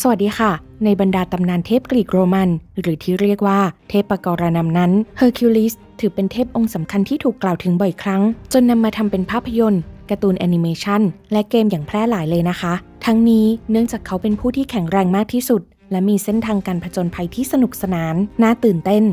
สวัสดีค่ะ ในบรรดาตำนานเทพกรีกโรมัน หรือที่เรียกว่าเทพปกรณำนั้นเฮอร์คิวลิสถือเป็นเทพองค์สำคัญที่ถูกกล่าวถึงบ่อยครั้ง จนนำมาทำเป็นภาพยนตร์การ์ตูนแอนิเมชันและเกมอย่างแพร่หลายเลยนะคะ ทั้งนี้เนื่องจากเขาเป็นผู้ที่แข็งแรงมากที่สุด และมีเส้นทางการผจญภัยที่สนุกสนาน น่าตื่นเต้น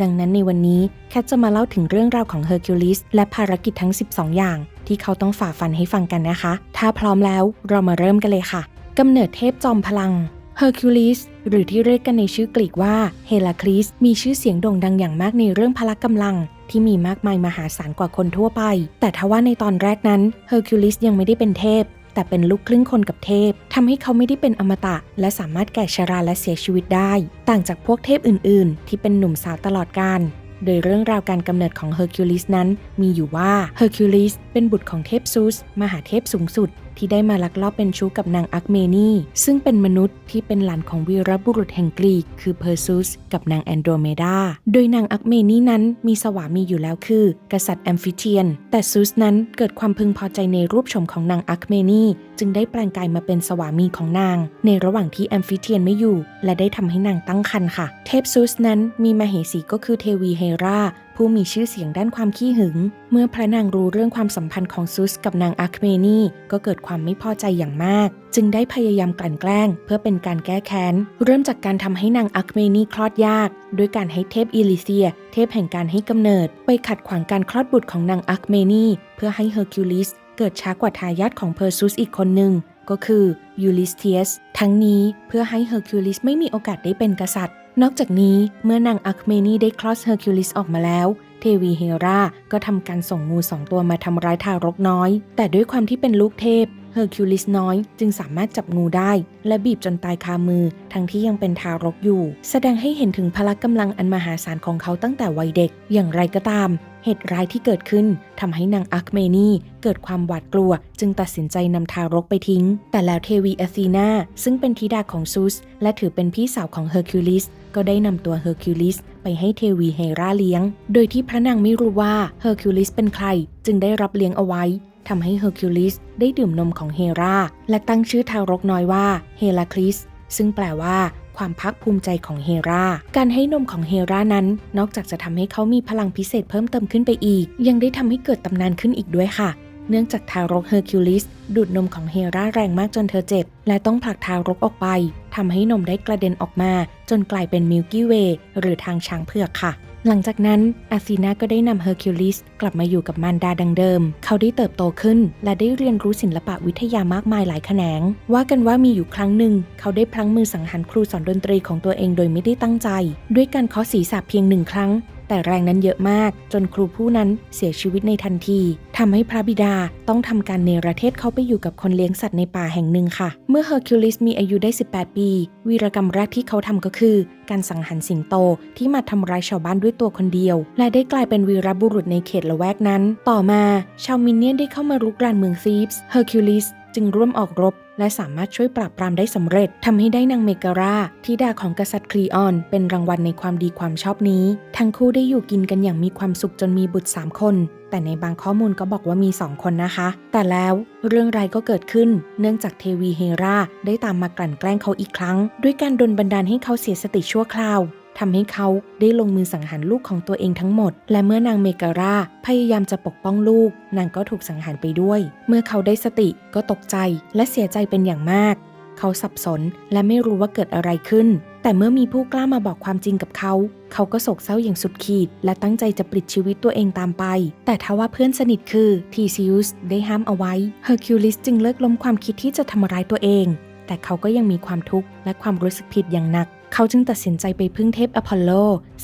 ดังนั้นในวันนี้แคทจะมาเล่าถึงเรื่องราวของเฮอร์คิวลิสและภารกิจทั้ง 12 อย่าง ที่เขาต้องฝ่าฟันให้ฟังกันนะคะ ถ้าพร้อมแล้วเรามาเริ่มกันเลยค่ะ กำเนิดเทพจอมพลังเฮอร์คิวลิสหรือที่เรียกกันในชื่อกรีกว่าเฮลาคลิสมีชื่อเสียงโด่งดังอย่างมากในเรื่องพละกำลัง ที่มีมากมายมหาศาลกว่าคนทั่วไป แต่ทว่าในตอนแรกนั้นเฮอร์คิวลิสยังไม่ได้เป็นเทพ แต่เป็นลูกครึ่งคนกับเทพทำให้เขาไม่ได้เป็นอมตะ และสามารถแก่ชราและเสียชีวิตได้ ต่างจากพวกเทพอื่น ๆ ที่เป็นหนุ่มสาวตลอดกาลโดยเรื่องราวการกำเนิดของเฮอร์คิวลิสนั้นมีอยู่ว่าเฮอร์คิวลิสเป็นบุตรของเทพซูส มหาเทพสูงสุด ที่ได้มาลักลอบเป็นชู้กับนางอักเมนีซึ่งเป็นมนุษย์ที่เป็นหลานของวีรบุรุษแห่งกรีก คือเพอร์ซุสกับนางแอนโดรเมดา โดยนางอักเมนีนั้นมีสวามีอยู่แล้วคือ กษัตริย์แอมฟิเทียน แต่ซูสนั้นเกิดความพึงพอใจในรูปโฉมของนางอักเมนีจึงได้แปลงกายมาเป็นสวามีของนาง ในระหว่างที่แอมฟิเทียนไม่อยู่ และได้ทำให้นางตั้งครรภ์ค่ะ เทพซูสนั้นมีมเหสีก็คือเทวีเฮราผู้มีชื่อเสียงด้านความขี้หึง เมื่อพระนางรู้เรื่องความสัมพันธ์ของซุสกับนางอาร์คเมนีก็เกิดความไม่พอใจอย่างมาก จึงได้พยายามกลั่นแกล้ง เพื่อเป็นการแก้แค้น เริ่มจากการทำให้นางอาร์คเมนีคลอดยาก ด้วยการให้เทพอิลิเซีย เทพแห่งการให้กำเนิด ไปขัดขวางการคลอดบุตรของนางอาร์คเมนีเพื่อให้เฮอร์คิวลิสเกิดช้ากว่าทายาทของเพอร์ซุสอีกคนหนึ่งก็คือยูลิสเทียส ทั้งนี้เพื่อให้เฮอร์คิวลิสไม่มีโอกาสได้เป็นกษัตริย์ นอกจากนี้เมื่อนางอัคเมนีได้คลอสเฮอร์คิวลิสออกมาแล้ว เทวีเฮราก็ทำการส่งงูสองตัวมาทำร้ายทารกน้อย แต่ด้วยความที่เป็นลูกเทพ เฮอร์คิวลิสน้อยจึงสามารถจับงูได้ และบีบจนตายคามือ ทั้งที่ยังเป็นทารกอยู่ แสดงให้เห็นถึงพละกำลังอันมหาศาลของเขาตั้งแต่วัยเด็ก อย่างไรก็ตาม เหตุร้ายที่เกิดขึ้นทำให้นางอาร์คเมนีเกิดความหวาดกลัว จึงตัดสินใจนำทารกไปทิ้ง แต่แล้วเทวีอธีนาซึ่งเป็นธิดาของซูส และถือเป็นพี่สาวของเฮอร์คิวลิสก็ได้นำตัวเฮอร์คิวลิสไปให้เทวีเฮราเลี้ยง โดยที่พระนางไม่รู้ว่าเฮอร์คิวลิสเป็นใคร จึงได้รับเลี้ยงเอาไว้ ทำให้เฮอร์คิวลิสได้ดื่มนมของเฮราและตั้งชื่อทารกน้อยว่าเฮลาคลิสซึ่งแปลว่าความภาคภูมิใจของเฮรา การให้นมของเฮรานั้น นอกจากจะทำให้เขามีพลังพิเศษเพิ่มเติมขึ้นไปอีก ยังได้ทำให้เกิดตำนานขึ้นอีกด้วยค่ะ เนื่องจากทารกเฮอร์คิวลิสดูดนมของเฮราแรงมากจนเธอเจ็บ และต้องผลักทารกออกไปทำให้นมได้กระเด็นออกมา จนกลายเป็นมิลกี้เวย์หรือทางช้างเผือกค่ะ หลังจากนั้นอาซีนาก็ได้นำเฮอร์คิวลิสกลับมาอยู่กับมารดาดังเดิม เขาได้เติบโตขึ้น และได้เรียนรู้ศิลปะวิทยามากมายหลายแขนง ว่ากันว่ามีอยู่ครั้งหนึ่ง เขาได้พลั้งมือสังหารครูสอนดนตรีของตัวเองโดยไม่ได้ตั้งใจ ด้วยการเคาะศีรษะเพียงหนึ่งครั้ง แต่แรงนั้นเยอะมาก จนครูผู้นั้นเสียชีวิตในทันทีทำให้พระบิดาต้องทำการเนรเทศเขาไปอยู่กับคนเลี้ยงสัตว์ในป่าแห่งหนึ่งค่ะ เมื่อเฮอร์คิวลิสมีอายุได้ 18 ปี วีรกรรมแรกที่เขาทำก็คือ การสังหารสิงโตที่มาทำร้ายชาวบ้านด้วยตัวคนเดียว และได้กลายเป็นวีรบุรุษในเขตละแวกนั้น ต่อมา ชาวมินเนี่ยนได้เข้ามารุกรานเมืองซีฟส์เฮอร์คิวลิสจึงร่วมออกรบ และสามารถช่วยปราบปรามได้สำเร็จทำให้ได้นางเมการาธิดาของกษัตริย์คลีออน เป็นรางวัลในความดีความชอบนี้ ทั้งคู่ได้อยู่กินกันอย่างมีความสุขจนมีบุตร 3 คน แต่ในบางข้อมูลก็บอกว่ามี 2 คนนะคะ แต่แล้วเรื่องไรก็เกิดขึ้น เนื่องจากเทวีเฮราได้ตามมากลั่นแกล้งเขาอีกครั้ง ด้วยการดลบันดาลให้เขาเสียสติชั่วคราว ทำให้เขาได้ลงมือสังหารลูกของตัวเองทั้งหมด และเมื่อนางเมการาพยายามจะปกป้องลูก นางก็ถูกสังหารไปด้วย เมื่อเขาได้สติก็ตกใจและเสียใจเป็นอย่างมาก เขาสับสนและไม่รู้ว่าเกิดอะไรขึ้น แต่เมื่อมีผู้กล้ามาบอกความจริงกับเขา เขาก็โศกเศร้าอย่างสุดขีด และตั้งใจจะปลิดชีวิตตัวเองตามไป แต่ทว่าเพื่อนสนิทคือทีซิอุสได้ห้ามเอาไว้เฮอร์คิวลิสจึงเลิกล้มความคิดที่จะทำร้ายตัวเอง แต่เขาก็ยังมีความทุกข์และความรู้สึกผิดอย่างหนัก เขาจึงตัดสินใจไปพึ่งเทพอพอลโล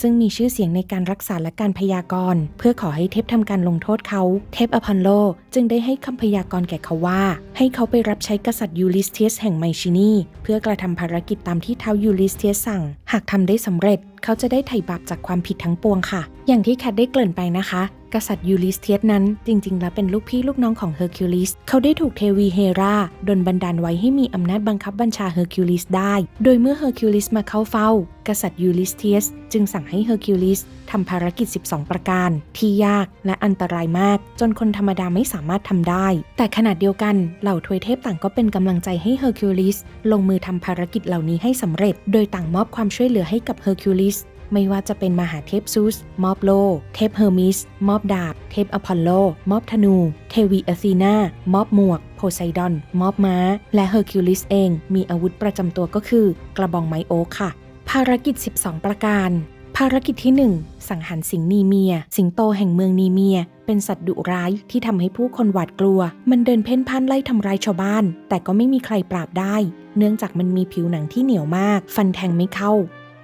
ซึ่งมีชื่อเสียงในการรักษาและการพยากรณ์ เพื่อขอให้เทพทำการลงโทษเขา เทพอพอลโลจึงได้ให้คำพยากรณ์แก่เขาว่า ให้เขาไปรับใช้กษัตริย์ยูลิสเทียสแห่งไมชินีเพื่อกระทำภารกิจตามที่เท้ายูลิสเทียสสั่ง หากทำได้สำเร็จเขาจะได้ไถ่บาปจากความผิดทั้งปวงค่ะ อย่างที่แคทได้เกริ่นไปนะคะ กษัตริย์ยูลิสเทียสนั้นจริง ๆ แล้วเป็นลูกพี่ลูกน้องของเฮอร์คิวลิส เขาได้ถูกเทวีเฮราดลบันดาลไว้ให้มีอำนาจบังคับบัญชาเฮอร์คิวลิสได้ โดยเมื่อเฮอร์คิวลิสมาเข้าเฝ้า กษัตริย์ยูลิสเทียสจึงสั่งให้เฮอร์คิวลิสทำภารกิจ 12 ประการ ที่ยากและอันตรายมาก จนคนธรรมดาไม่สามารถทำได้ แต่ขณะเดียวกันเหล่าทวยเทพต่างก็เป็นกำลังใจให้เฮอร์คิวลิสลงมือทำภารกิจเหล่านี้ให้สำเร็จ โดยต่างมอบความช่วยเหลือให้กับเฮอร์คิวลิส ไม่ว่าจะเป็นมหาเทพซูส มอบโล เทพเฮอร์มิส มอบดาบ เทพอพอลโล มอบธนู เทวีอธีนามอบหมวก โพไซดอน มอบม้า และเฮอร์คิวลิสเอง มีอาวุธประจำตัวก็คือ กระบองไม้โอ๊กค่ะ ภารกิจ 12 ประการ ภารกิจที่ 1 สังหารสิงหนีเมีย สิงโตแห่งเมืองนีเมียเป็นสัตว์ดุร้ายที่ทำให้ผู้คนหวาดกลัว มันเดินเพ่นพ่านไล่ทำร้ายชาวบ้าน แต่ก็ไม่มีใครปราบได้ เนื่องจากมันมีผิวหนังที่เหนียวมาก ฟันแทงไม่เข้า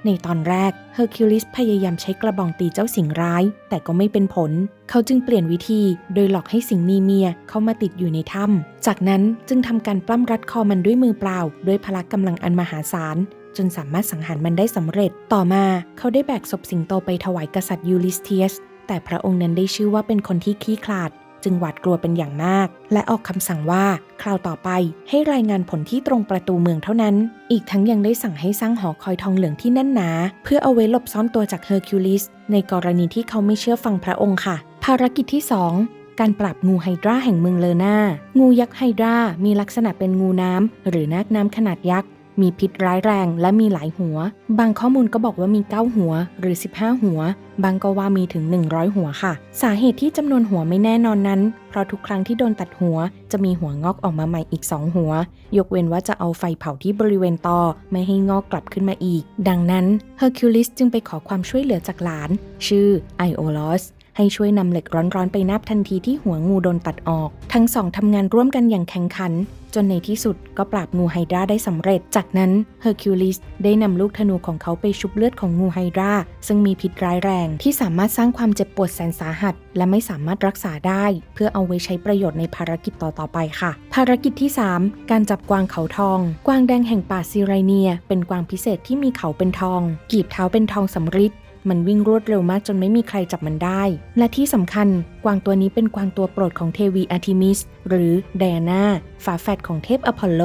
ในตอนแรกเฮอร์คิวลิสพยายามใช้กระบองตีเจ้าสิงร้าย แต่ก็ไม่เป็นผล เขาจึงเปลี่ยนวิธีโดยหลอกให้สิงนีเมียเข้ามาติดอยู่ในถ้ำจากนั้นจึงทำการปล้ำรัดคอมันด้วยมือเปล่า ด้วยพละกำลังอันมหาศาลจนสามารถสังหารมันได้สำเร็จ ต่อมาเขาได้แบกศพสิงโตไปถวายกษัตริย์ยูลิสเทียส แต่พระองค์นั้นได้ชื่อว่าเป็นคนที่ขี้ขลาด จึงหวาดกลัวเป็นอย่างมาก และออกคำสั่งว่าคราวต่อไปให้รายงานผลที่ตรงประตูเมืองเท่านั้น อีกทั้งยังได้สั่งให้สร้างหอคอยทองเหลืองที่แน่นหนา เพื่อเอาไว้หลบซ่อนตัวจากเฮอร์คิวลิสในกรณีที่เขาไม่เชื่อฟังพระองค์ค่ะ ภารกิจที่ 2การปราบงูไฮดราแห่งเมืองเลนางูยักษ์ไฮดรามีลักษณะเป็นงูน้ำ หรือนาคน้ำขนาดยักษ์ มีพิษร้ายแรงและมีหลายหัว บางข้อมูลก็บอกว่ามี 9 หัวหรือ 15 หัว บางก็ว่ามีถึง 100 หัวค่ะ สาเหตุที่จำนวนหัวไม่แน่นอนนั้น เพราะทุกครั้งที่โดนตัดหัว จะมีหัวงอกออกมาใหม่อีก 2 หัว ยกเว้นว่าจะเอาไฟเผาที่บริเวณตอไม่ให้งอกกลับขึ้นมาอีก ดังนั้นเฮอร์คิวลิสจึงไปขอความช่วยเหลือจากหลาน ชื่อไอโอลอส ให้ช่วยนำเหล็กร้อนๆไปนับทันทีที่หัวงูโดนตัดออก ทั้งสองทำงานร่วมกันอย่างแข่งขัน จนในที่สุดก็ปราบงูไฮดราได้สำเร็จ จากนั้นเฮอร์คิวลิสได้นำลูกธนูของเขาไปชุบเลือดของงูไฮดราซึ่งมีพิษร้ายแรงที่สามารถสร้างความเจ็บปวดแสนสาหัส และไม่สามารถรักษาได้ เพื่อเอาไว้ใช้ประโยชน์ในภารกิจต่อๆไปค่ะ ภารกิจที่ 3 การจับกวางเขาทอง กวางแดงแห่งป่าซีไรเนีย เป็นกวางพิเศษที่มีเขาเป็นทอง กีบเท้าเป็นทองสำริด มันวิ่งรวดเร็วมากจนไม่มีใครจับมันได้ และที่สำคัญกวางตัวนี้เป็นกวางตัวโปรดของเทวีอาร์ทิมิส หรือไดอาน่าฝาแฝดของเทพอพอลโล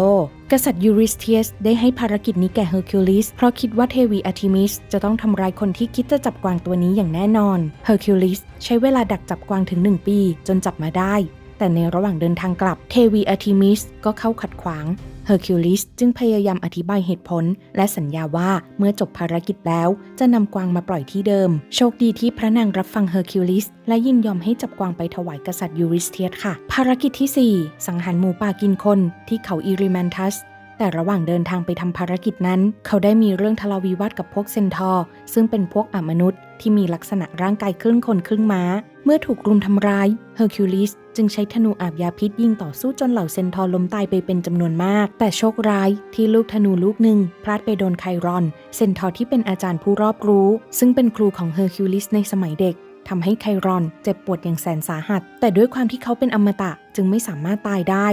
กษัตริย์ยูริสเทียสได้ให้ภารกิจนี้แก่เฮอร์คิวลิสเพราะคิดว่าเทวีอาร์ทิมิสจะต้องทำร้ายคนที่คิดจะจับกวางตัวนี้อย่างแน่นอนเฮอร์คิวลิสใช้เวลาดักจับกวางถึง 1 ปี จนจับมาได้แต่ในระหว่างเดินทางกลับเทวีอาร์ทิมิสก็เข้าขัดขวาง เฮอร์คิวลิสจึงพยายามอธิบายเหตุผล และสัญญาว่าเมื่อจบภารกิจแล้วจะนำกวางมาปล่อยที่เดิม โชคดีที่พระนางรับฟังเฮอร์คิวลิสและยินยอมให้จับกวางไปถวายกษัตริย์ยูริสเทียสค่ะ ภารกิจที่ 4 สังหารหมูป่ากินคนที่เขาอิริแมนทัสแต่ระหว่างเดินทางไปทำภารกิจนั้น เขาได้มีเรื่องทะเลาะวิวาทกับพวกเซนทอร์ซึ่งเป็นพวกอมนุษย์ที่มีลักษณะร่างกายครึ่งคนครึ่งม้า มื่อถูกรุมทำร้ายเฮอร์คิวลิสจึงใช้ธนูอาบยาพิษยิงต่อสู้จนเหล่าเซนทอร์ล้มตายไปเป็นจำนวนมาก แต่โชคร้ายที่ลูกธนูลูกหนึ่งพลาดไปโดนไครอน เซนทอร์ที่เป็นอาจารย์ผู้รอบรู้ ซึ่งเป็นครูของเฮอร์คิวลิสในสมัยเด็กทำให้ไครอนเจ็บปวดอย่างแสนสาหัส แต่ด้วยความที่เขาเป็นอมตะจึงไม่สามารถตายได้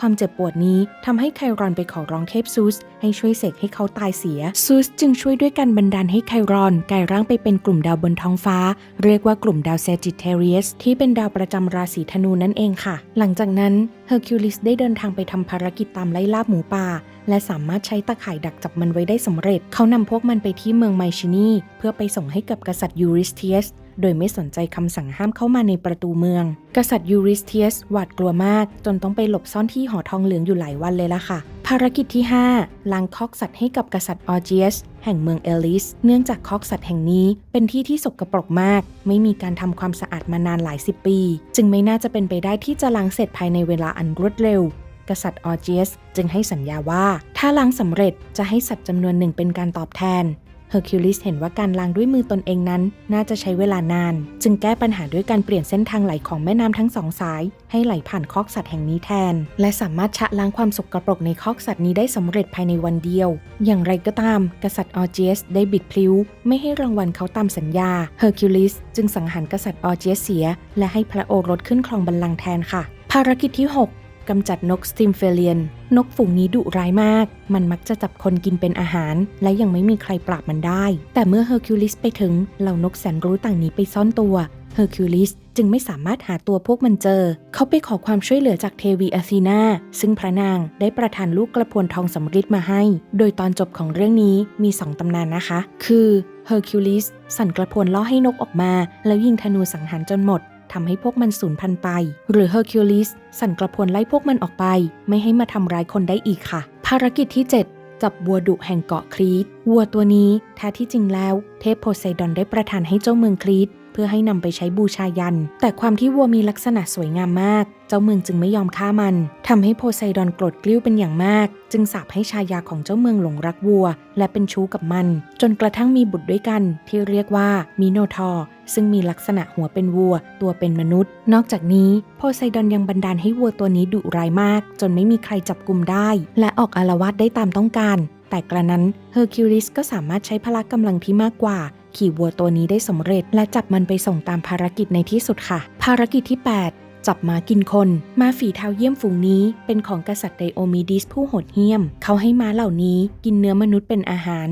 ความเจ็บปวดนี้ทำให้ไครอนไปขอร้องเทพซูส ให้ช่วยเสกให้เขาตายเสีย ซูสจึงช่วยด้วยการบันดาลให้ไครอนกลายร่างไปเป็นกลุ่มดาวบนท้องฟ้า เรียกว่ากลุ่มดาวเซจิเทเรียสที่เป็นดาวประจำราศีธนูนั่นเองค่ะ หลังจากนั้นเฮอร์คิวลิสได้เดินทางไปทำภารกิจตามไล่ล่าหมูป่าและสามารถใช้ตะข่ายดักจับมันไว้ได้สำเร็จ เขานำพวกมันไปที่เมืองไมชินีเพื่อไปส่งให้กับกษัตริย์ยูริสเทียส โดยไม่สนใจคำสั่งห้ามเข้ามาในประตูเมือง กษัตริย์ยูริสเทียสหวาดกลัวมาก จนต้องไปหลบซ่อนที่หอทองเหลืองอยู่หลายวันเลยล่ะค่ะ ภารกิจที่ 5ล้างคอกสัตว์ให้กับกษัตริย์ออร์เจียสแห่งเมืองเอลิส เนื่องจากคอกสัตว์แห่งนี้เป็นที่ที่สกปรกมาก ไม่มีการทำความสะอาดมานานหลายสิบปี จึงไม่น่าจะเป็นไปได้ที่จะล้างเสร็จภายในเวลาอันรวดเร็วกษัตริย์ออร์เจียสจึงให้สัญญาว่า ถ้าล้างสำเร็จจะให้สัตว์จำนวนหนึ่งเป็นการตอบแทน เฮอร์คิวลิสเห็นว่าการล้างด้วยมือตนเองนั้น น่าจะใช้เวลานาน จึงแก้ปัญหาด้วยการเปลี่ยนเส้นทางไหลของแม่น้ำทั้งสองสาย ให้ไหลผ่านคอกสัตว์แห่งนี้แทน และสามารถชะล้างความสกปรกในคอกสัตว์นี้ได้สำเร็จภายในวันเดียว อย่างไรก็ตาม กษัตริย์ออร์เจสได้บิดพลิ้ว ไม่ให้รางวัลเขาตามสัญญาเฮอร์คิวลิสจึงสังหารกษัตริย์ออร์เจสเสีย และให้พระโอรสขึ้นครองบัลลังก์แทนค่ะ ภารกิจที่ 6 กำจัดนกสติมเฟเลียน นกฝูงนี้ดุร้ายมาก มันมักจะจับคนกินเป็นอาหาร และยังไม่มีใครปราบมันได้ แต่เมื่อเฮอร์คิวลิสไปถึง เหล่านกแสนรู้ต่างหนีไปซ่อนตัวเฮอร์คิวลิสจึงไม่สามารถหาตัวพวกมันเจอ เขาไปขอความช่วยเหลือจากเทวีอาธีนา ซึ่งพระนางได้ประทานลูกกระพวนทองสำริดมาให้ โดยตอนจบของเรื่องนี้มีสองตำนานนะคะ คือเฮอร์คิวลิสสั่นกระพวนล่อให้นกออกมา แล้วยิงธนูสังหารจนหมด ทำให้พวกมันสูญพันธุ์ไป หรือเฮอร์คิวลิสสั่นกระพวนไล่พวกมันออกไป ไม่ให้มาทำร้ายคนได้อีกค่ะ ภารกิจที่ 7จับวัวดุแห่งเกาะครีต วัวตัวนี้แท้ที่จริงแล้ว เทพโพไซดอนได้ประทานให้เจ้าเมืองครีต เพื่อให้นำไปใช้บูชายัน แต่ความที่วัวมีลักษณะสวยงามมาก เจ้าเมืองจึงไม่ยอมฆ่ามันทำให้โพไซดอนโกรธกลิ้วเป็นอย่างมาก จึงสาปให้ชายาของเจ้าเมืองหลงรักวัว และเป็นชู้กับมัน จนกระทั่งมีบุตรด้วยกัน ที่เรียกว่ามิโนทอร์ซึ่งมีลักษณะหัวเป็นวัว ตัวเป็นมนุษย์ นอกจากนี้โพไซดอนยังบันดาลให้วัวตัวนี้ดุร้ายมาก จนไม่มีใครจับกุมได้ และออกอารวาสได้ตามต้องการแต่กระนั้นเฮอร์คิวลิสก็สามารถใช้พละกำลังที่มากกว่า ขี่วัวตัวนี้ได้สำเร็จ และจับมันไปส่งตามภารกิจในที่สุดค่ะ ภารกิจที่ 8จับม้ากินคน ม้าฝีเท้าเยี่ยมฝูงนี้ เป็นของกษัตริย์ไดโอมิดิสผู้โหดเหี้ยม เขาให้ม้าเหล่านี้กินเนื้อมนุษย์เป็นอาหาร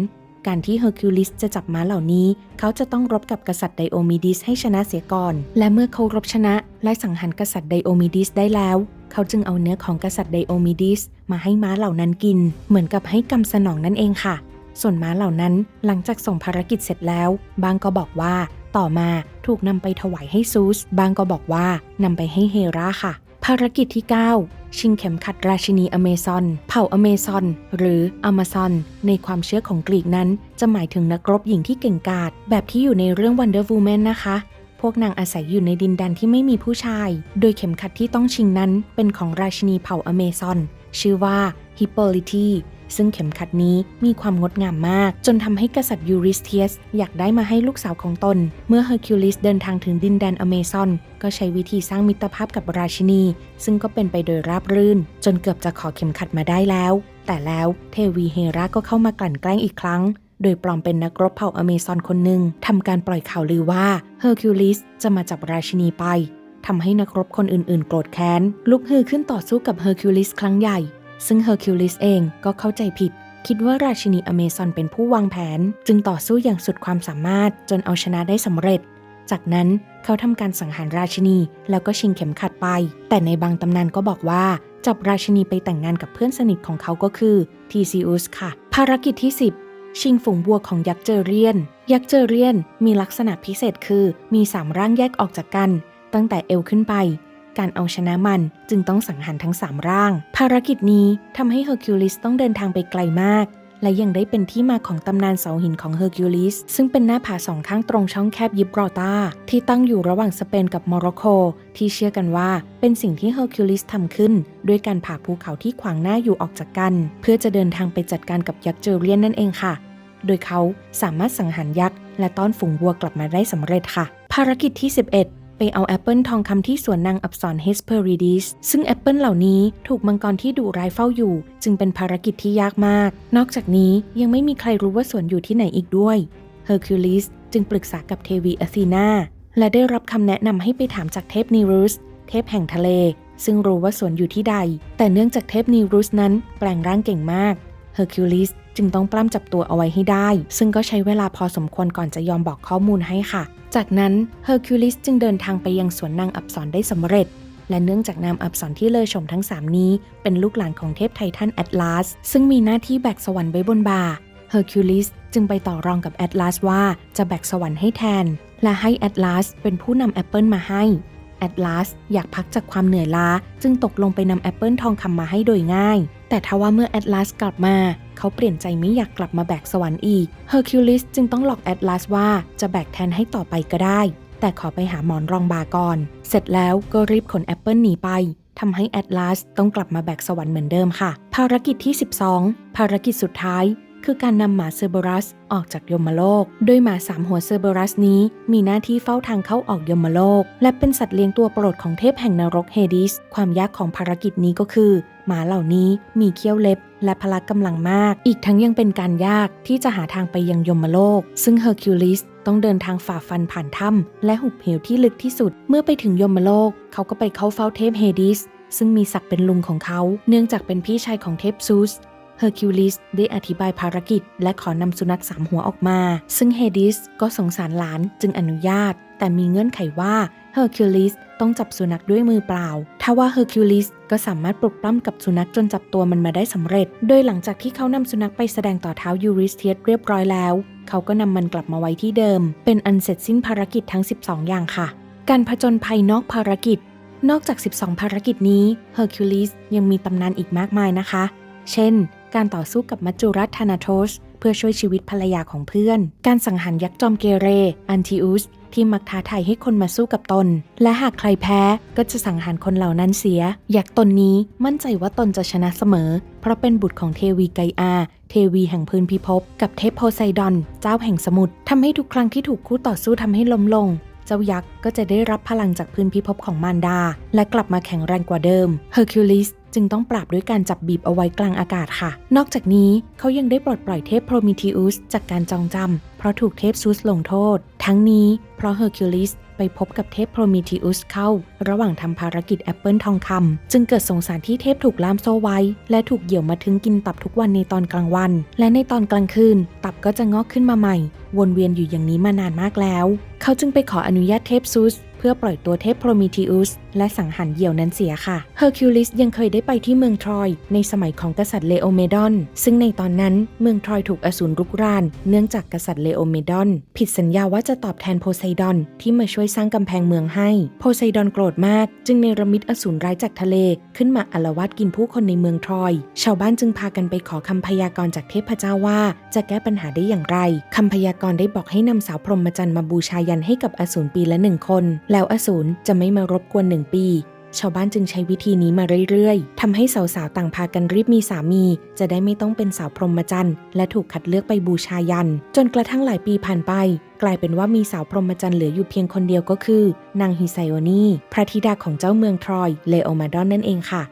การที่เฮอร์คิวลิสจะจับม้าเหล่านี้ เขาจะต้องรบกับกษัตริย์ไดโอมิดิสให้ชนะเสียก่อน และเมื่อเขารบชนะ และสังหารกษัตริย์ไดโอมิดิสได้แล้ว เขาจึงเอาเนื้อของกษัตริย์ไดโอมิดิสมาให้ม้าเหล่านั้นกิน เหมือนกับให้กำสนองนั่นเองค่ะ ส่วนม้าเหล่านั้นหลังจากส่งภารกิจเสร็จแล้ว บางก็บอกว่าต่อมาถูกนำไปถวายให้ซูส บางก็บอกว่านำไปให้เฮราค่ะ ภารกิจที่ 9 ชิงเข็มขัดราชินีอเมซอน เผ่าอเมซอน หรืออเมซอน ในความเชื่อของกรีกนั้น จะหมายถึงนักรบหญิงที่เก่งกาจแบบที่อยู่ในเรื่อง Wonder Woman นะคะพวกนางอาศัยอยู่ในดินแดนที่ไม่มีผู้ชาย โดยเข็มขัดที่ต้องชิงนั้นเป็นของราชินีเผ่าอเมซอน ชื่อว่าฮิปโปลิที ซึ่งเข็มขัดนี้มีความงดงามมาก จนทำให้กษัตริย์ยูริสเทียส อยากได้มาให้ลูกสาวของตน เมื่อเฮอร์คิวลิสเดินทางถึงดินแดนอเมซอน ก็ใช้วิธีสร้างมิตรภาพกับราชินี ซึ่งก็เป็นไปโดยราบรื่น จนเกือบจะขอเข็มขัดมาได้แล้ว แต่แล้วเทวีเฮราก็เข้ามากลั่นแกล้งอีกครั้งโดยปลอมเป็นนักรบเผ่าอเมซอนคนหนึ่งทำการปล่อยข่าวลือว่าเฮอร์คิวลิสจะมาจับราชินีไปทำให้นักรบคนอื่นๆ โกรธแค้น ลุกฮือขึ้นต่อสู้กับเฮอร์คิวลิสครั้งใหญ่ ซึ่งเฮอร์คิวลิสเองก็เข้าใจผิด คิดว่าราชินีอเมซอนเป็นผู้วางแผน จึงต่อสู้อย่างสุดความสามารถจนเอาชนะได้สำเร็จ จากนั้นเขาทำการสังหารราชินี แล้วก็ชิงเข็มขัดไป แต่ในบางตำนานก็บอกว่าจับราชินีไปแต่งงานกับเพื่อนสนิทของเขาก็คือทีซิอุสค่ะ ภารกิจที่ 10 ชิงฝูงบัวของยักษ์เจอเรียน ยักษ์เจอเรียนมีลักษณะพิเศษคือมีสามร่างแยกออกจากกัน ตั้งแต่เอวขึ้นไป การเอาชนะมันจึงต้องสังหารทั้ง 3 ร่าง ภารกิจนี้ทำให้เฮอร์คิวลิสต้องเดินทางไปไกลมาก และยังได้เป็นที่มาของตำนานเสาหินของเฮอร์คิวลิสซึ่งเป็นหน้าผาสองข้างตรงช่องแคบยิบรอตาที่ตั้งอยู่ระหว่างสเปนกับโมร็อกโก ที่เชื่อกันว่าเป็นสิ่งที่เฮอร์คิวลิสทำขึ้น ด้วยการผ่าภูเขาที่ขวางหน้าอยู่ออกจากกัน เพื่อจะเดินทางไปจัดการกับยักษ์เจอเรียนนั่นเองค่ะ โดยเขาสามารถสังหารยักษ์และต้อนฝูงวัวกลับมาได้สำเร็จค่ะ ภารกิจที่ 11 ไปเอาแอปเปิลทองคำที่สวนนางอับสรเฮสเพอริดิสซึ่งแอปเปิลเหล่านี้ถูกมังกรที่ดุร้ายเฝ้าอยู่ จึงเป็นภารกิจที่ยากมาก นอกจากนี้ยังไม่มีใครรู้ว่าสวนอยู่ที่ไหนอีกด้วยเฮอร์คิวลิสจึงปรึกษากับเทวีอธีนาและได้รับคำแนะนำให้ไปถามจากเทพนีรุสเทพแห่งทะเล ซึ่งรู้ว่าสวนอยู่ที่ใด แต่เนื่องจากเทพนีรุสนั้นแปลงร่างเก่งมากเฮอร์คิวลิสจึงต้องปล้ำจับตัวเอาไว้ให้ได้ ซึ่งก็ใช้เวลาพอสมควรก่อนจะยอมบอกข้อมูลให้ค่ะ จากนั้นเฮอร์คิวลิสจึงเดินทางไปยังสวนนางอับสรได้สำเร็จ และเนื่องจากนามอับสรที่เลอชมทั้ง 3 นี้ เป็นลูกหลานของเทพไททันแอตลาสซึ่งมีหน้าที่แบกสวรรค์ไว้บนบ่าเฮอร์คิวลิสจึงไปต่อรองกับแอตลาสว่าจะแบกสวรรค์ให้แทน และให้แอตลาสเป็นผู้นำแอปเปิลมาให้แอตลาสอยากพักจากความเหนื่อยล้า จึงตกลงไปนำแอปเปิลทองคำมาให้โดยง่าย แต่ทว่าเมื่อแอตลาสกลับมา เขาเปลี่ยนใจไม่อยากกลับมาแบกสวรรค์อีกเฮอร์คิวลิสจึงต้องหลอกแอตลาสว่าจะแบกแทนให้ต่อไปก็ได้ แต่ขอไปหาหมอนรองบาก่อน เสร็จแล้วก็รีบขนแอปเปิลหนีไปทำให้แอตลาสต้องกลับมาแบกสวรรค์เหมือนเดิมค่ะ ภารกิจที่ 12 ภารกิจสุดท้าย คือการนำหมาเซอร์เบรัสออกจากยมโลก โดยหมาสามหัวเซอร์เบรัสนี้มีหน้าที่เฝ้าทางเข้าออกยมโลก และเป็นสัตว์เลี้ยงตัวโปรดของเทพแห่งนรกเฮดิส ความยากของภารกิจนี้ก็คือ หมาเหล่านี้มีเขี้ยวเล็บ และพละกำลังมาก อีกทั้งยังเป็นการยากที่จะหาทางไปยังยมโลก ซึ่งเฮอร์คิวลิสต้องเดินทางฝ่าฟันผ่านถ้ำและหุบเหวที่ลึกที่สุด เมื่อไปถึงยมโลก เขาก็ไปเข้าเฝ้าเทพเฮดิส ซึ่งมีศักดิ์เป็นลุงของเขา เนื่องจากเป็นพี่ชายของเทพซูส เฮอร์คิวลิสได้อธิบายภารกิจ และขอนำสุนัขสามหัวออกมา ซึ่งเฮดิสก็สงสารหลานจึงอนุญาต แต่มีเงื่อนไขว่าเฮอร์คิวลิสต้องจับสุนัขด้วยมือเปล่าถ้าว่าเฮอร์คิวลิสก็สามารถปลุกปล้ำกับสุนัขจนจับตัวมันมาได้สำเร็จ โดยหลังจากที่เขานำสุนัขไปแสดงต่อเท้ายูริสเทียสเรียบร้อยแล้ว เขาก็นำมันกลับมาไว้ที่เดิม เป็นอันเสร็จสิ้นภารกิจทั้ง 12 อย่างค่ะ การผจญภัยนอกภารกิจ นอกจาก 12 ภารกิจนี้เฮอร์คิวลิสยังมีตำนานอีกมากมายนะคะ เช่น การต่อสู้กับมัจจุรัสธานาโทส เพื่อช่วยชีวิตภรรยาของเพื่อน การสังหารยักษ์จอมเกเร อันทิอุส ที่มักท้าทายให้คนมาสู้กับตน และหากใครแพ้ก็จะสังหารคนเหล่านั้นเสีย ยักษ์ตนนี้มั่นใจว่าตนจะชนะเสมอ เพราะเป็นบุตรของเทวีไกอา เทวีแห่งพื้นพิภพ กับเทพโพไซดอน เจ้าแห่งสมุทรทำให้ทุกครั้งที่ถูกคู่ต่อสู้ทำให้ล้มลงเจ้ายักษ์ก็จะได้รับพลังจากพื้นพิภพของมารดา และกลับมาแข็งแรงกว่าเดิม เฮอร์คิวลิส จึงต้องปราบด้วยการจับบีบเอาไว้กลางอากาศค่ะ นอกจากนี้เขายังได้ปลดปล่อยเทพโพรมิเทอุสจากการจองจำเพราะถูกเทพซูสลงโทษ ทั้งนี้เพราะเฮอร์คิวลิสไปพบกับเทพโพรมิเทอุสเข้า ระหว่างทำภารกิจแอปเปิลทองคำจึงเกิดสงสารที่เทพถูกล่ามโซ่ไว้ และถูกเหยี่ยวมาถึงกินตับทุกวันในตอนกลางวัน และในตอนกลางคืน ตับก็จะงอกขึ้นมาใหม่ วนเวียนอยู่อย่างนี้มานานมากแล้ว เขาจึงไปขออนุญาตเทพซูสเพื่อปล่อยตัวเทพโพรมิเทอุสและสังหารเหยี่ยวนั้นเสียค่ะ เฮอร์คิวลิสยังเคยได้ไปที่เมืองทรอยในสมัยของกษัตริย์เลโอเมดอน ซึ่งในตอนนั้นเมืองทรอยถูกอสูรรุกราน เนื่องจากกษัตริย์เลโอเมดอน ผิดสัญญาว่าจะตอบแทนโพไซดอนที่มาช่วยสร้างกำแพงเมืองให้ โพไซดอนโกรธมาก จึงเนรมิตอสูรร้ายจากทะเลขึ้นมาอาละวาดกินผู้คนในเมืองทรอย ชาวบ้านจึงพากันไปขอคำพยากรณ์จากเทพเจ้าว่า จะแก้ปัญหาได้อย่างไรคำพยากรณ์ได้บอกให้นำสาวพรหมจรรย์มาบูชายันให้กับอสูรปีละหนึ่งคน แล้วอสูรจะไม่มารบกวนหนึ่งปี ชาวบ้านจึงใช้วิธีนี้มาเรื่อยๆ ทำให้สาวๆ ต่างพากันรีบมีสามี จะได้ไม่ต้องเป็นสาวพรหมจรรย์และถูกคัดเลือกไปบูชายัน จนกระทั่งหลายปีผ่านไป กลายเป็นว่ามีสาวพรหมจรรย์เหลืออยู่เพียงคนเดียวก็คือ นางฮิไซโอนีพระธิดาของเจ้าเมืองทรอย เลโอมาดอนนั่นเองค่ะ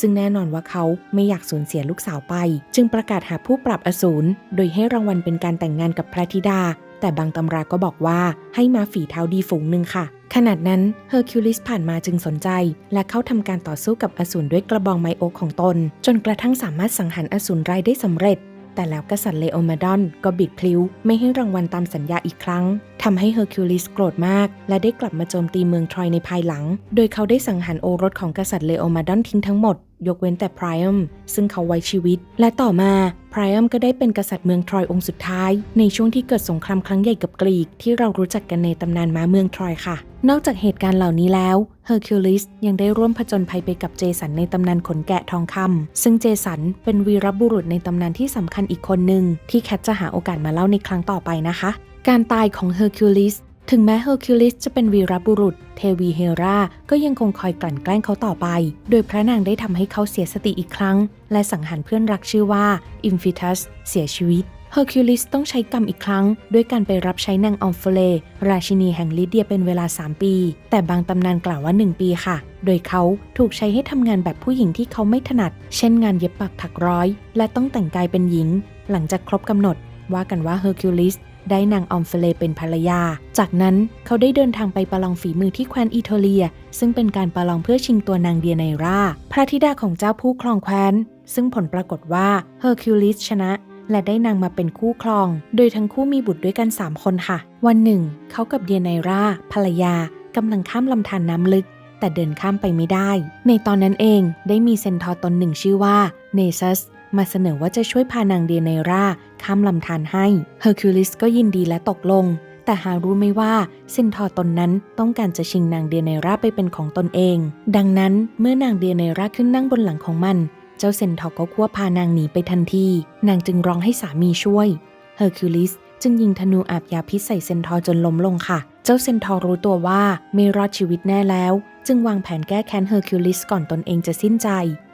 ซึ่งแน่นอนว่าเขาไม่อยากสูญเสียลูกสาวไป จึงประกาศหาผู้ปราบอสูร โดยให้รางวัลเป็นการแต่งงานกับพระธิดา แต่บางตำราก็บอกว่าให้มาฝีเท้าดีฝูงหนึ่งค่ะ ขนาดนั้นเฮอร์คิวลิสผ่านมาจึงสนใจ และเข้าทำการต่อสู้กับอสูรด้วยกระบองไมโอของตน จนกระทั่งสามารถสังหารอสูรไรได้สำเร็จ แต่แล้วกษัตริย์เลโอมาดอนก็บิดพลิ้ว ไม่ให้รางวัลตามสัญญาอีกครั้ง ทำให้เฮอร์คิวลิสโกรธมาก และได้กลับมาโจมตีเมืองทรอยในภายหลัง โดยเขาได้สังหารโอรสของกษัตริย์เลโอมาดอนทิ้งทั้งหมด ยกเว้นแต่ไพรอัมซึ่งเขาไว้ชีวิต และต่อมาไพรอัมก็ได้เป็นกษัตริย์เมืองทรอยองค์สุดท้าย ในช่วงที่เกิดสงครามครั้งใหญ่กับกรีก ที่เรารู้จักกันในตำนานม้าเมืองทรอยค่ะ นอกจากเหตุการณ์เหล่านี้แล้วเฮอร์คิวลิสยังได้ร่วมผจญภัยไปกับเจสันในตำนานขนแกะทองคำซึ่งเจสันเป็นวีรบุรุษในตำนานที่สำคัญอีกคนหนึ่งที่แคทจะหาโอกาสมาเล่าในครั้งต่อไปนะคะ การตายของเฮอร์คิวลิสถึงแม้เฮอร์คิวลิสจะเป็นวีรบุรุษ เทวีเฮรา ก็ยังคงคอยกลั่นแกล้งเขาต่อไป โดยพระนางได้ทำให้เขาเสียสติอีกครั้ง และสังหารเพื่อนรักชื่อว่าอิมฟิทัสเสียชีวิตเฮอร์คิวลิสต้องใช้กรรมอีกครั้ง ด้วยการไปรับใช้นางออมเฟเล ราชินีแห่งลิเดียเป็นเวลา 3 ปี แต่บางตำนานกล่าวว่า 1 ปีค่ะ โดยเขาถูกใช้ให้ทำงานแบบผู้หญิงที่เขาไม่ถนัด เช่นงานเย็บปักถักร้อย และต้องแต่งกายเป็นหญิง หลังจากครบกำหนด ว่ากันว่าเฮอร์คิวลิส ได้นางออมเฟเลเป็นภรรยา จากนั้นเขาได้เดินทางไปประลองฝีมือที่แคว้นอิโทเลีย ซึ่งเป็นการประลองเพื่อชิงตัวนางเดียไนรา พระธิดาของเจ้าผู้ครองแคว้น ซึ่งผลปรากฏว่าเฮอร์คิวลิสชนะและได้นางมาเป็นคู่ครอง โดยทั้งคู่มีบุตรด้วยกัน 3 คนค่ะ วันหนึ่ง เขากับเดียไนรา ภรรยากำลังข้ามลำธารน้ำลึก แต่เดินข้ามไปไม่ได้ ในตอนนั้นเองได้มีเซนทอร์ตนหนึ่งชื่อว่าเนซัส มาเสนอว่าจะช่วยพานางเดียไนราข้ามลำธารให้เฮอร์คิวลิสก็ยินดีและตกลง แต่หารู้ไหมว่าเซนทอร์ตนนั้นต้องการจะชิงนางเดียไนราไปเป็นของตนเอง ดังนั้นเมื่อนางเดียไนราขึ้นนั่งบนหลังของมัน เจ้าเซนทอร์ก็ควบพานางหนีไปทันที นางจึงร้องให้สามีช่วยเฮอร์คิวลิสจึงยิงธนูอาบยาพิษใส่เซนทอร์จนล้มลงค่ะ เจ้าเซนทอร์รู้ตัวว่าไม่รอดชีวิตแน่แล้ว จึงวางแผนแก้แค้นเฮอร์คิวลิสก่อนตนเองจะสิ้นใจ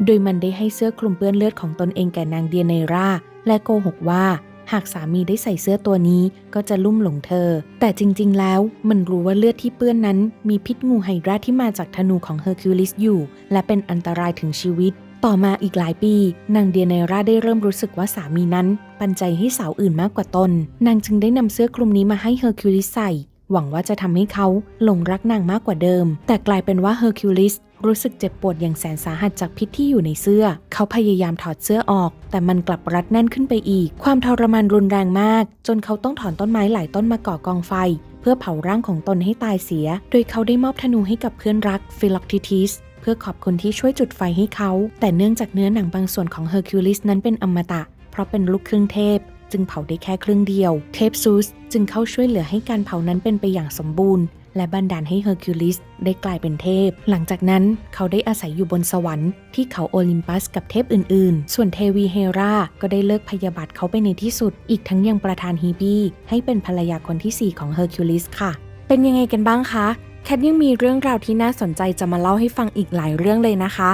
โดยมันได้ให้เสื้อคลุมเปื้อนเลือดของตนเองแก่นางเดียไนรา และโกหกว่า หากสามีได้ใส่เสื้อตัวนี้ก็จะลุ่มหลงเธอ แต่จริงๆ แล้วมันรู้ว่าเลือดที่เปื้อนนั้น มีพิษงูไฮดราที่มาจากธนูของเฮอร์คิวลิสอยู่ และเป็นอันตรายถึงชีวิตต่อมาอีกหลายปี นางเดียไนราได้เริ่มรู้สึกว่าสามีนั้น ปันใจให้สาวอื่นมากกว่าตน นางจึงได้นำเสื้อคลุมนี้มาให้เฮอร์คิวลิสใส่ หวังว่าจะทำให้เขาหลงรักนางมากกว่าเดิม แต่กลายเป็นว่าเฮอร์คิวลิสรู้สึกเจ็บปวดอย่างแสนสาหัสจากพิษที่อยู่ในเสื้อ เขาพยายามถอดเสื้อออก แต่มันกลับรัดแน่นขึ้นไปอีก ความทรมานรุนแรงมาก จนเขาต้องถอนต้นไม้หลายต้นมาก่อกองไฟ เพื่อเผาร่างของตนให้ตายเสีย โดยเขาได้มอบธนูให้กับเพื่อนรักฟิล็อกทิทิสเพื่อขอบคุณที่ช่วยจุดไฟให้เขา แต่เนื่องจากเนื้อหนังบางส่วนของเฮอร์คิวลิสนั้นเป็นอมตะ เพราะเป็นลูกครึ่งเทพ จึงเผาได้แค่ครึ่งเดียว เทพซูสจึงเข้าช่วยเหลือให้การเผานั้นเป็นไปอย่างสมบูรณ์และบันดาลให้เฮอร์คิวลิสได้กลายเป็นเทพ หลังจากนั้นเขาได้อาศัยอยู่บนสวรรค์ที่เขาโอลิมปัสกับเทพอื่นๆ ส่วนเทวีเฮราก็ได้เลิกพยาบาทเขาไปในที่สุด อีกทั้งยังประทานฮีบีให้เป็นภรรยาคนที่ 4 ของเฮอร์คิวลิสค่ะ เป็นยังไงกันบ้างคะ แคทยังมีเรื่องราวที่น่าสนใจจะมาเล่าให้ฟังอีกหลายเรื่องเลยนะคะ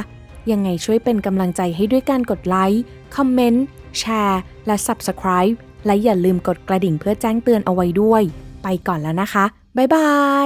ยังไงช่วยเป็นกำลังใจให้ด้วยการกดไลค์ คอมเมนต์ แชร์และ Subscribe และอย่าลืมกดกระดิ่งเพื่อแจ้งเตือนเอาไว้ด้วย ไปก่อนแล้วนะคะ บ๊ายบาย